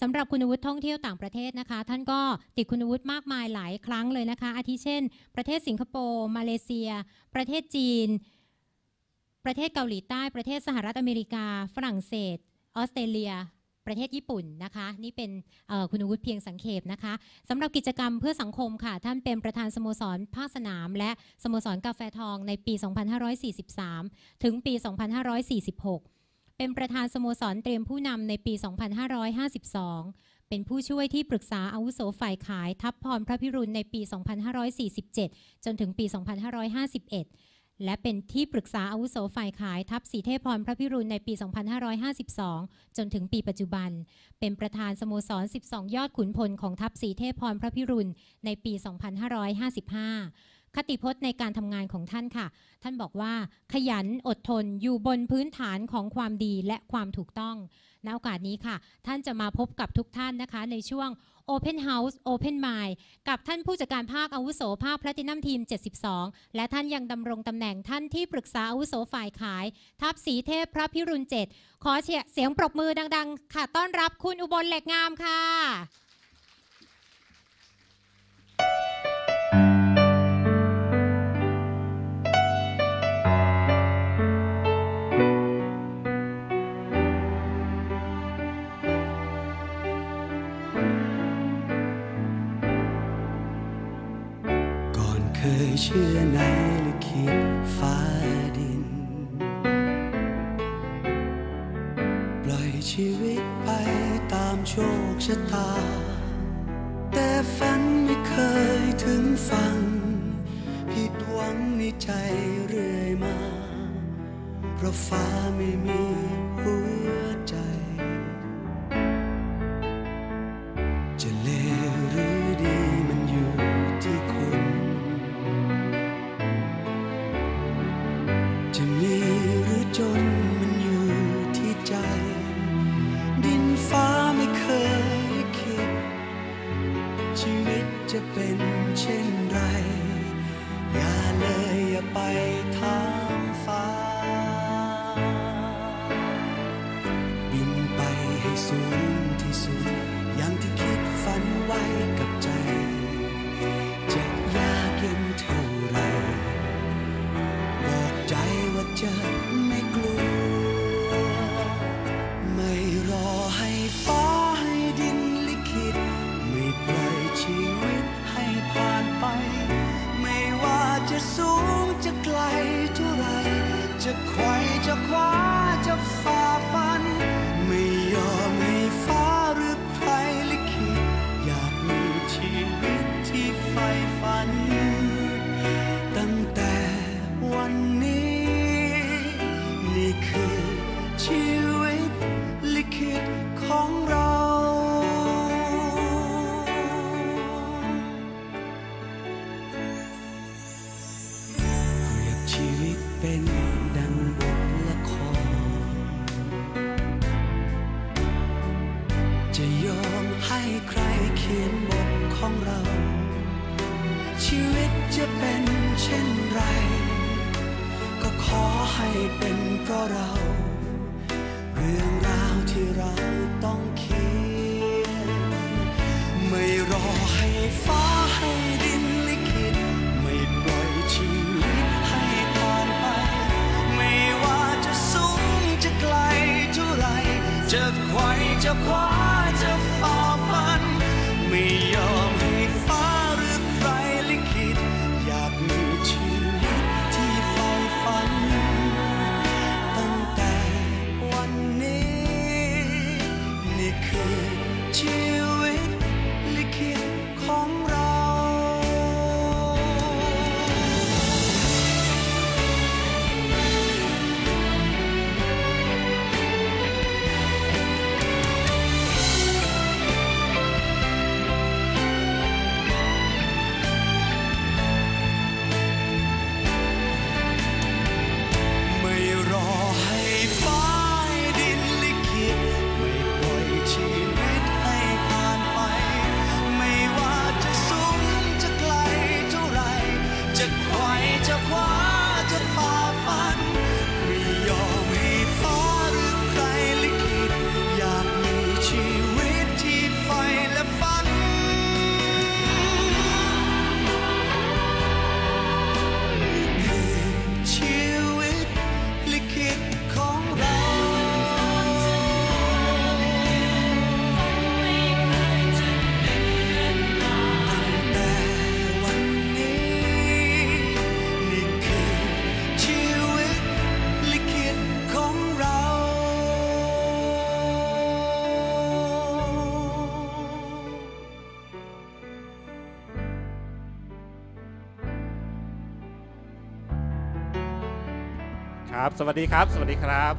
สำหรับคุณวุฒิท่องเที่ยวต่างประเทศนะคะ ท่านก็ติดคุณวุฒิมากมายหลายครั้งเลยนะคะ อาทิเช่น ประเทศสิงคโปร์มาเลเซีย ประเทศจีน ประเทศเกาหลีใต้ประเทศสหรัฐอเมริกา ฝรั่งเศส ออสเตรเลีย ประเทศญี่ปุ่นนะคะ นี่เป็นคุณวุฒิเพียงสังเขปนะคะสำหรับกิจกรรมเพื่อสังคมค่ะ ท่านเป็นประธานสโมสรภาคสนาม และสโมสรกาแฟทองในปี 2543 ถึงปี 2546 เป็นประธานสโมสรเตรียมผู้นำในปี 2552 เป็นผู้ช่วยที่ปรึกษาอาวุโสฝ่ายขายทัพพรพระพิรุณในปี 2547 จนถึงปี 2551 และเป็นที่ปรึกษาอาวุโสฝ่ายขายทัพสีเทพพรพระพิรุณในปี 2552 จนถึงปีปัจจุบัน เป็นประธานสโมสร 12 ยอดขุนพลของทัพสีเทพพรพระพิรุณในปี 2555 คติพจน์ในการทำงานของท่านค่ะ ท่านบอกว่า ขยันอดทนอยู่บนพื้นฐานของความดีและความถูกต้องณโอกาสนี้ค่ะ ท่านจะมาพบกับทุกท่านนะคะ ในช่วง Open House Open Mind กับท่านผู้จัดการภาคอาวุโสภาคแพลตินัมทีม 72 และท่านยังดำรงตำแหน่งท่านที่ปรึกษาอาวุโสฝ่ายขาย ทัพสีเทพพระพิรุณเจ็ดขอเสียงปรบมือดัง ๆ ค่ะ ต้อนรับคุณอุบลเหล็กงามค่ะ เชื่อในลิขิตฟ้าดิน ปล่อยชีวิตไปตามโชคชะตา แต่ฝันไม่เคยถึงฟังผิดหวังในใจเรื่อยมา เพราะฟ้าไม่มี จะเป็นเช่นไร อย่าเลยอย่าไปท้า เป็นดังบทละคร จะยอมให้ใครเขียนบทของเรา ชีวิตจะเป็นเช่นไร ก็ขอให้เป็นเพราะเรา to จะคว้าจะฝ่าฟัน ไม่ยอมให้ฟ้าหรือใครลิขิตอยากมีชีวิตที่ไฟและฝัน มีชีวิตลิขิตของเรา ครับ สวัสดีครับ สวัสดีครับ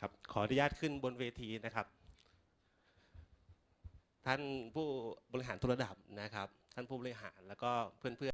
ครับ ขออนุญาตขึ้นบนเวทีนะครับ ท่านผู้บริหารทุกระดับนะครับ ท่านผู้บริหารแล้วก็เพื่อนๆ